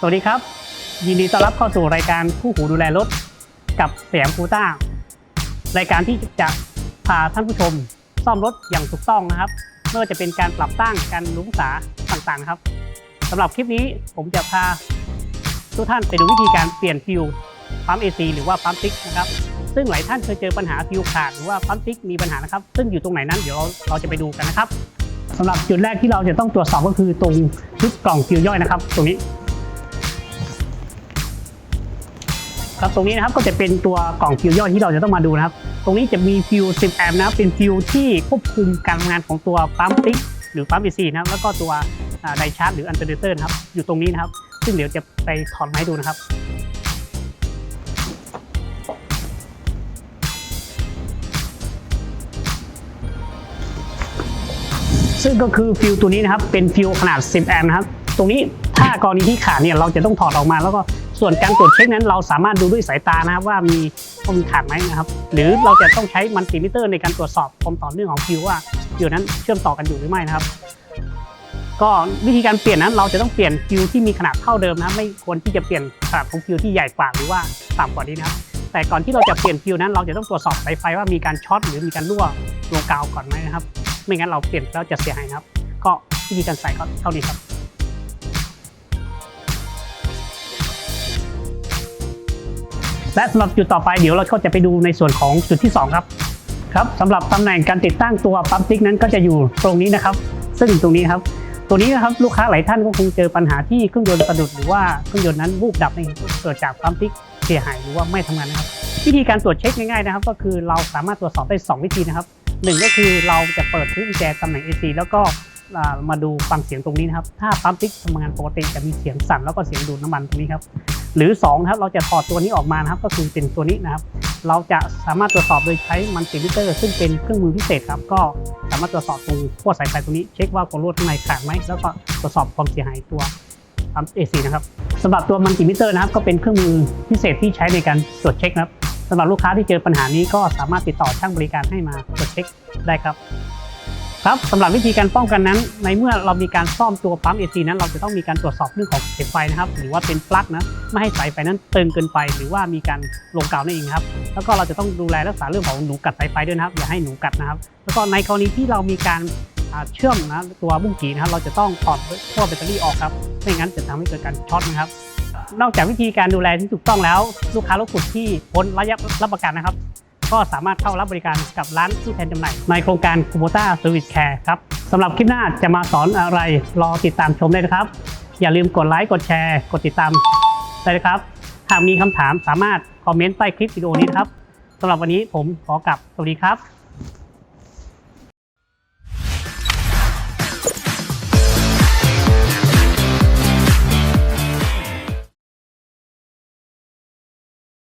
สวัสดีครับ ยินดีต้อนรับเข้าสู่รายการคู่หูดูแลรถ กับเสียงคูต้ารายการที่จะพาท่านผู้ชม ซ่อมรถอย่างถูกต้องนะครับไม่ว่าจะเป็นการปรับตั้งการลุงศาต่างๆครับสำหรับคลิปนี้ผมจะพาทุกท่านไปดูวิธีการเปลี่ยนฟิวปั๊ม AC หรือว่าปั๊มติ๊กนะครับ ซึ่งหลายท่านเคยเจอปัญหาฟิวขาดหรือว่าปั๊มติ๊กมีปัญหานะครับ ซึ่งอยู่ตรงไหนนั้นเดี๋ยวเราเราจะไปดูกันนะครับสำหรับจุดแรกที่เราจะต้องตรวจสอบก็คือตรงชุดกล่องฟิวย่อยนะครับ ตรงนี้ ครับตรงนี้นะครับก็จะเป็นตัวกล่องฟิวย่อยที่เราจะต้องมาดูนะครับ ตรงนี้จะมีฟิว 10 แอมป์นะครับเป็นฟิวที่ควบคุมการทำงานของตัวปั๊มติ๊กหรือปั๊ม AC นะครับแล้วก็ตัวไดชาร์จหรืออันเตอร์เตอร์นะครับอยู่ตรงนี้นะครับ ซึ่งเดี๋ยวจะไปถอดมาให้ดูนะครับซึ่งก็คือฟิวตัวนี้นะครับเป็นฟิวขนาด 10 แอมป์นะครับ ตรงนี้ถ้ากรณีที่ขาดเนี่ยเราจะต้องถอดออกมา แล้วก็ส่วนการตรวจเช็คนั้นเราสามารถดูด้วยสายตานะครับว่ามีว่ามีขาดไหมนะครับ หรือเราจะต้องใช้มัลติมิเตอร์ในการตรวจสอบความต่อเนื่องของฟิวว่าฟิวนั้นเชื่อมต่อกันอยู่หรือไม่นะครับ ก็วิธีการเปลี่ยนนั้นเราจะต้องเปลี่ยนฟิวที่มีขนาดเท่าเดิมนะครับ ไม่ควรที่จะเปลี่ยนขนาดของฟิวที่ใหญ่กว่าหรือว่าต่ำกว่านี้นะครับแต่ก่อนที่เราจะเปลี่ยนฟิวนั้น เราจะต้องตรวจสอบสายไฟว่ามีการช็อตหรือมีการรั่วลงกาวก่อนไหมนะครับ ไม่งั้นเราเปลี่ยนแล้วจะเสียหายครับ ก็วิธีการใส่ก็เท่านี้ครับ และสำหรับจุดต่อไปเดี๋ยวเราก็จะไปดูในส่วนของจุดที่ 2 ครับครับสำหรับตำแหน่งการติดตั้งตัวปั๊มติ๊กนั้นก็จะอยู่ตรงนี้นะครับ ซึ่งตรงนี้ครับ ตัวนี้นะครับลูกค้าหลายท่านก็คงเจอปัญหาที่เครื่องยนต์สะดุดหรือว่าเครื่องยนต์นั้นวูบดับในเกิดจากปั๊มติ๊กเสียหายหรือว่าไม่ทำงานนะครับ วิธีการตรวจเช็คง่ายๆนะครับ ก็คือเราสามารถตรวจสอบได้ 2 วิธีนะครับหนึ่งก็คือเราจะเปิดพื้นแจตำแหน่ง AC แล้วก็มาดูฟังเสียงตรงนี้นะครับ ถ้าปั๊มติ๊กทำงานปกติจะมีเสียงสั่นแล้วก็เสียงดูดน้ำมันตรงนี้ครับหรือ2ครับเราจะถอดตัวนี้ออกมานะครับก็คือเป็นตัวนี้นะครับ เราจะสามารถตรวจสอบโดยใช้มันติมิเตอร์ ซึ่งเป็นเครื่องมือพิเศษครับ ก็สามารถตรวจสอบตรงขั้วสายไฟตรงนี้ เช็คว่าความรั่วข้างในขาดไหมแล้วก็ตรวจสอบความเสียหายตัวปั๊ม AC นะครับสำหรับตัวมันติมิเตอร์นะครับก็เป็นเครื่องมือพิเศษที่ใช้ในการตรวจเช็คนะครับสำหรับลูกค้าที่เจอปัญหานี้ก็สามารถติดต่อช่างบริการให้มาตรวจเช็คได้ครับ ครับสำหรับวิธีการป้องกันนั้น ในเมื่อเรามีการซ่อมตัวปั๊ม AC นั้น เราจะต้องมีการตรวจสอบเรื่องของสายไฟนะครับ หรือว่าเป็นปลั๊กนะไม่ให้สายไฟนั้นตึงเกินไป หรือว่ามีการลงกาวนั่นเองครับ แล้วก็เราจะต้องดูแลรักษาเรื่องของหนูกัดสายไฟด้วยนะครับอย่าให้หนูกัดนะครับ แล้วก็ในกรณีที่เรามีการเชื่อมนะตัวบุ้งกีนะครับเราจะต้องถอดขั้วแบตเตอรี่ออกครับไม่งั้นจะทำให้เกิดการช็อตนะครับนอกจากวิธีการดูแลที่ถูกต้องแล้ว ลูกค้ารถขุดที่พ้นระยะรับประกันนะครับ ก็สามารถเข้ารับบริการกับร้านที่แทนจำหน่ายในโครงการคูโบต้าเซอร์วิสแคร์ครับสำหรับคลิปหน้าจะมาสอนอะไรรอติดตามชมได้นะครับ อย่าลืมกดไลค์กดแชร์ กดติดตามได้เลยครับหากมีคำถามสามารถคอมเมนต์ใต้คลิปวิดีโอนี้ครับสำหรับวันนี้ผมขอกลับสวัสดีครับ